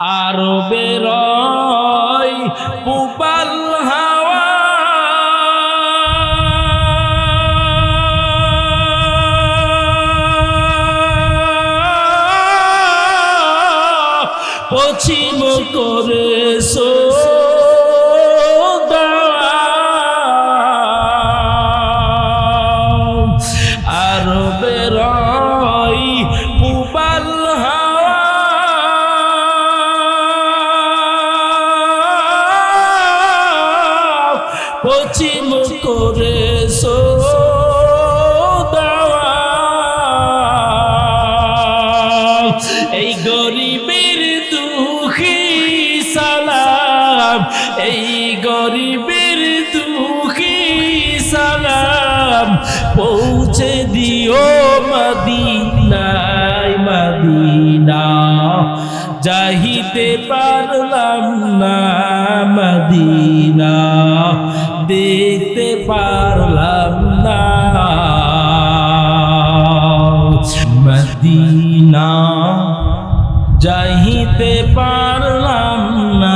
আরবের পুপাল হাওয়া। পশ্চিম করে সো আরবের গরিবের দুঃখী, সালাম পৌঁছে দিও মদিনায়, মদিনা। যাহিতে পারলাম না মদিনা, দেখতে পারলাম না। মদিনা যাইতে পারলাম না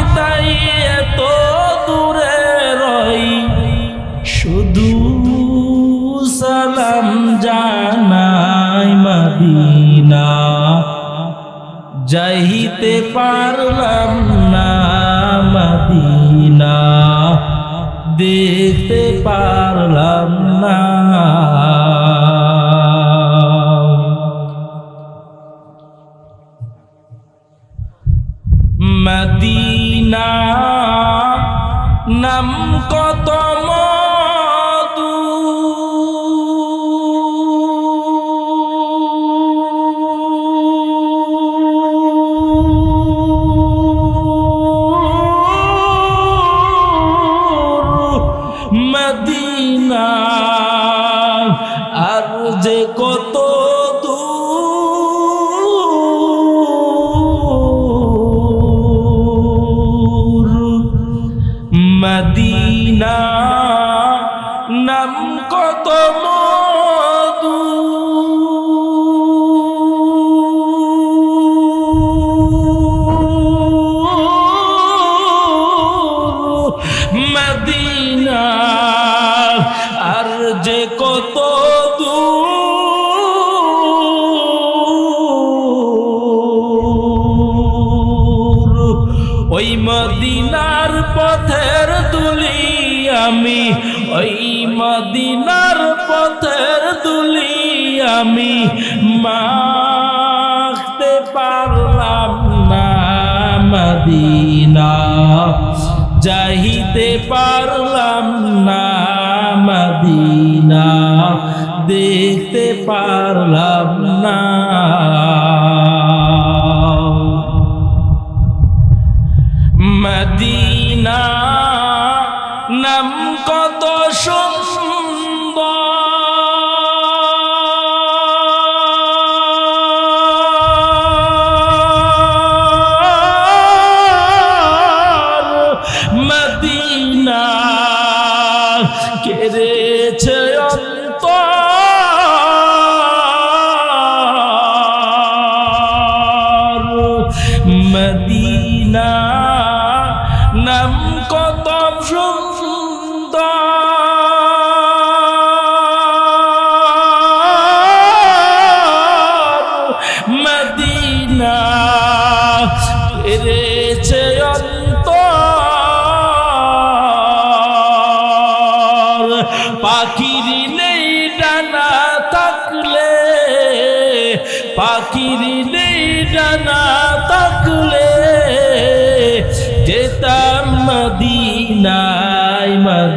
যাইতে পারলাম না মদিনা। দেখতে পারলাম না। মদিনার পথের দুলি আমি মাখতে পারলাম না মদিনা। যাইতে পারলাম না মদিনা। দেখতে পারলাম না। মদিনা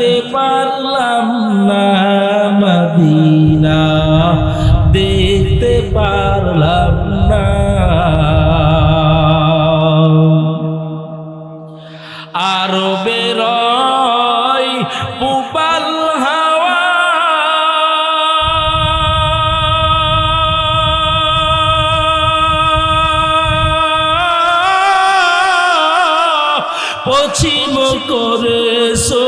যাহিতে পারলাম না মদিনা। দেখতে পারলাম না। আরও বেরয় পুপাল পশ্চিম করে সো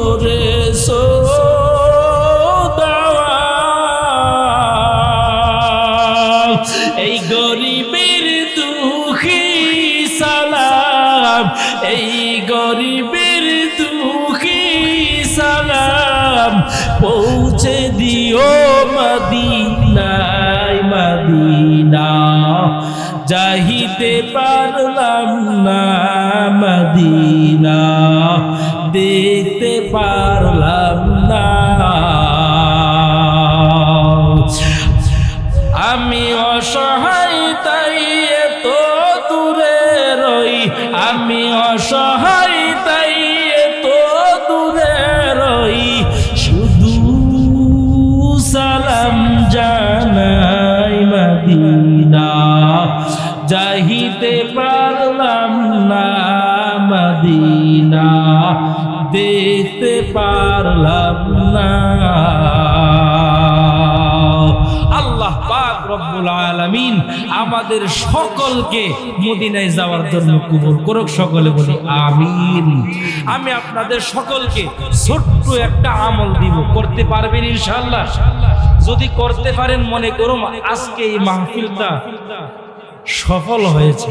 পশ্চিম করে সো এই গরিবের দুঃখী সালাম, এই গরিবের দুঃখী সালাম, পৌঁছে দিও মদিনায় মদিনা। যাহিতে পারলাম না মদিনা। দেখতে পারলাম না। আমি অসহায় রব্বুল আলামিন আমাদের সকলকে মদিনায় যাওয়ার জন্য কবুল করুক, সকলে বলি আমিন। আমি আপনাদের সকলকে ছোট্ট একটা আমল দিব, করতে পারবেন ইনশাআল্লাহ? যদি করতে পারেন, মনে করুন আজকে এই মাহফিলটা সফল হয়েছে।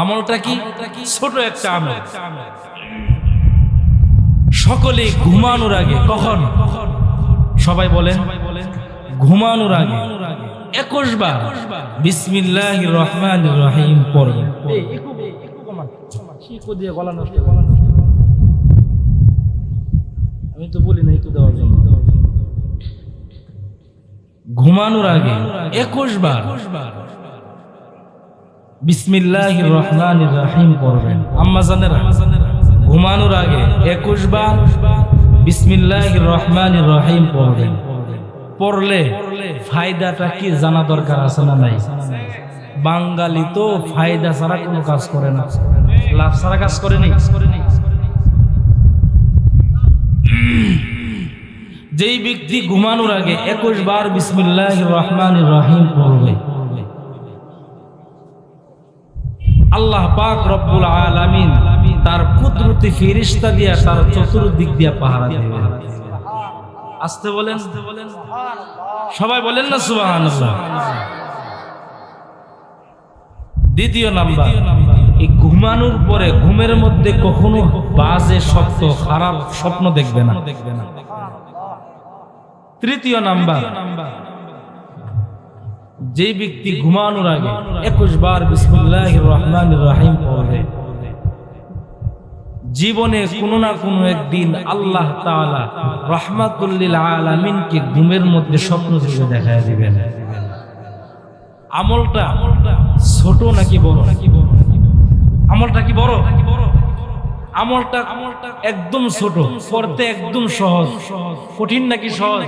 আমলটা কি? ছোট একটা আমল। সকলে ঘুমানোর আগে, কখন? সবাই বলেন, ঘুমানোর আগে। একুশ বার। বিসমিল্লাহ রহমান রহিম আমি তো বলি না একটু দেওয়ার জন্য। ঘুমানোর আগে একুশ বার। বিসমিল্লাহ রহমান রহিম আম্মা জানেরা ঘুমানোর আগে একুশ বার বিসমিল্লাহ রহমান রহিম পড়বেন। পড়লে ফায়দাটা কি জানা দরকার আছে না নাই? বাঙালি তো ফায়দা ছাড়া কোনো কাজ করে না। লাভ ছাড়া কাজ করে নি যেই ব্যক্তি ঘুমানোর আগে একুশ বার বিসমিল্লাহ রহমান রহিম পড়বে, আল্লাহ পাক রব্বুল আলামিন তার কুদরতি ফিরিস্তা দিয়া তার চতুর্দিক দিয়া পাহারা দেবে আসতে বলেন। সবাই বলেন না সুবহানাল্লাহ। দ্বিতীয় নাম্বার এই ঘুমানোর পরে ঘুমের মধ্যে কখনো বাজে শব্দ খারাপ স্বপ্ন দেখবে না। দেখবে না। তৃতীয় নাম্বার যে ব্যক্তি ঘুমানোর আগে একুশ বার বিসমুল্লাহ রহমান রাহিম পড়বে জীবনে কোনো না কোনো একদিন আল্লাহ তাআলা রহমাতুল্লিল আলামিনকে ঘুমের মধ্যে স্বপ্ন থেকে দেখা দিবেন। আমলটা ছোট নাকি বড়? নাকি বড় আমলটা কি বড়? নাকি বড় আমলটা আমলটা একদম ছোট, করতে একদম সহজ, কঠিন নাকি সহজ?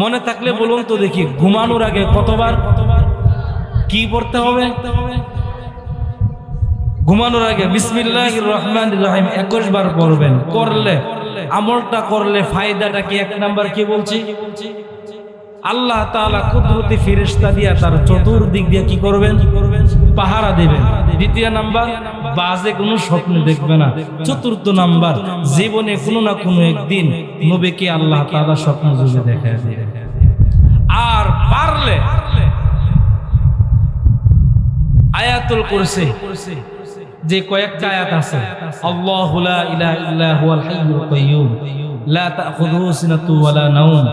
মনে থাকলে বলুন তো দেখি, ঘুমানোর আগে কতবার? কি পড়তে হবে? ঘুমানোর আগে বিসমিল্লাহ রহমান রহিম একুশ বার পড়বেন। করলে, আমলটা করলে ফায়দাটা কি? এক নাম্বার কি বলছি? আল্লাহ তাআলা কুদরতি ফেরেশতা দিয়া তার চতুর্দিক দিয়ে কি করবেন? পাহারা দেবেন। দ্বিতীয় নাম্বার, বাজে কোনো স্বপ্ন দেখবে না। চতুর্থ নাম্বার, জীবনে কোনো না কোনো একদিন নবীকে আল্লাহ তাআলা স্বপ্ন যুগে দেখা দেবে আর পারলে, আয়াতুল কুরসি যে কয়েকটা আয়াত আছে আল্লাহু লা ইলাহা ইল্লা হুয়াল হাইয়ুল কাইয়্যুম লা তাখুযুহু সিনাতু ওয়া লা নাওম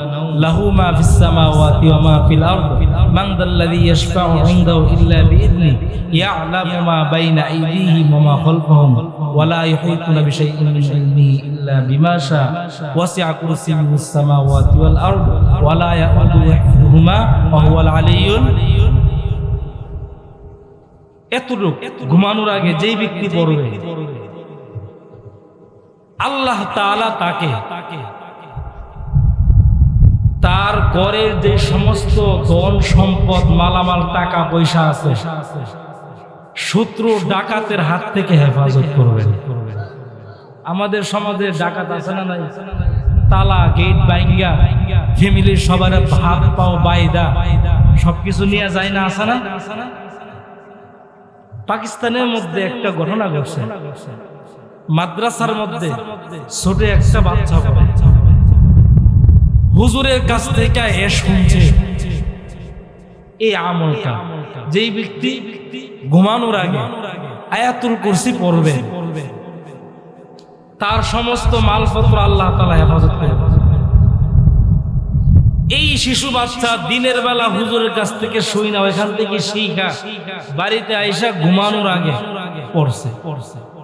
লাহু মা ফিস সামাওয়াতি ওয়া মা ফিল আরদ মান যাল্লাযী ইশফাউ ইনদাহু ইল্লা বিইযনি ইয়ালামু মা বাইনা আইদিহিম ওয়া মা খালফাহুম ওয়া লা ইউহীতুনা বিশাইইন মিন ইলমিহি ইল্লা বিমা শা ওয়াসিআ কুরসিয়্যুহু সামাওয়াতি ওয়াল আরদ ওয়া লা ইয়াউদুহু হিফযুহুমা ওয়া হুয়াল আলিয়্যুল এতটুক ঘুমানোর আগে যেই ব্যক্তি পড়বে আল্লাহ তাআলা তাকে তার ঘরের যে সমস্ত ধন সম্পদ, মালামাল, টাকা, পয়সা আছে, শত্রু ডাকাতের হাত থেকে হেফাজত করবেন। আমাদের সমাজে ডাকাত আছে না নাই? তালা, গেট বাইঙ্গা ফ্যামিলির সবার হাত পাও বাইদা সবকিছু নিয়ে যায় না আসে না? পাকিস্তানের মধ্যে একটা ঘটনা ঘটছে। মাদ্রাসার মধ্যে ছোট একটা বাচ্চা হুজুরের কাছ থেকে এ শুনছে, এই আমলটা যেই ব্যক্তি ঘুমানোর আগে আয়াতুল কুরসি পড়বে, তার সমস্ত মালপত্র আল্লাহ তালা হেফাজত করবে এই শিশু বাচ্চা দিনের বেলা হুজুরের কাছ থেকে শুই না, ওইখান থেকে শিখা। বাড়িতে আইসা ঘুমানোর আগে পড়ছে।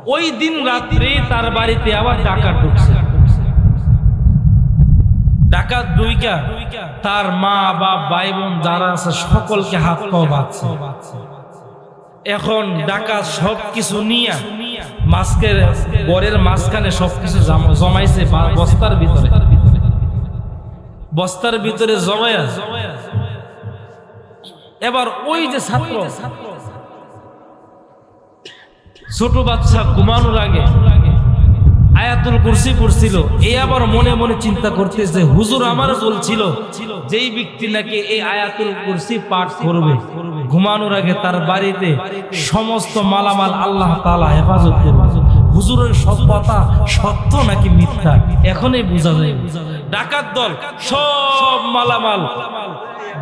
ওই দিন রাত্রে তার বাড়িতে আবার ডাকাত ঢুকছে। ডাকাত দুইকা তার মা, বাপ ভাই বোন যারা আছে, সকলকে হাত পাও এখন ডাকাত সব কিছু নিয়ে মাস্কের, গড়ের মাঝখানে সবকিছু জমাইছে বা- বস্তার ভিতরে। বস্তার ভিতরে জমায়া। এবার ওই যে ছাত্র, ছোট বাচ্চা ঘুমানোর আগে আয়াতুল কুরসি পড়ছিল। এই আবার মনে মনে চিন্তা করতেছে, হুজুর আমার বলছিল যেই ব্যক্তি নাকি এই আয়াতুল কুরসি পাঠ করবে, ঘুমানোর আগে তার বাড়িতে সমস্ত মালামাল আল্লাহ তালা হেফাজত করবে। হুজুরের সব কথা সত্য নাকি মিথ্যা? এখনই বোঝা যায় ডাকাত দল, সব মালামাল।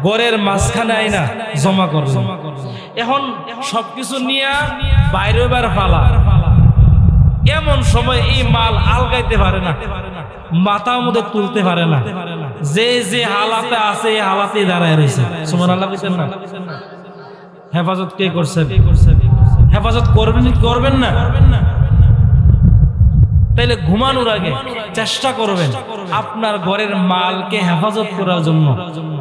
গড়ের মাঝখানে আইনা জমা করবে এখন সবকিছু নিয়ে বাইরে বাইরে ফালা এমন সময় এই মাল আলগাইতে পারে না মাথা মধ্যে তুলতে পারে না। যে যে হালাতে আছে, এই হালাতে দাঁড়ায় রয়েছে। সুমান আল্লাহ না? হেফাজত কে করছেন? হেফাজত করবেন করবেন না? তাইলে ঘুমানোর আগে চেষ্টা করবেন আপনার ঘরের মালকে হেফাজত করার জন্য।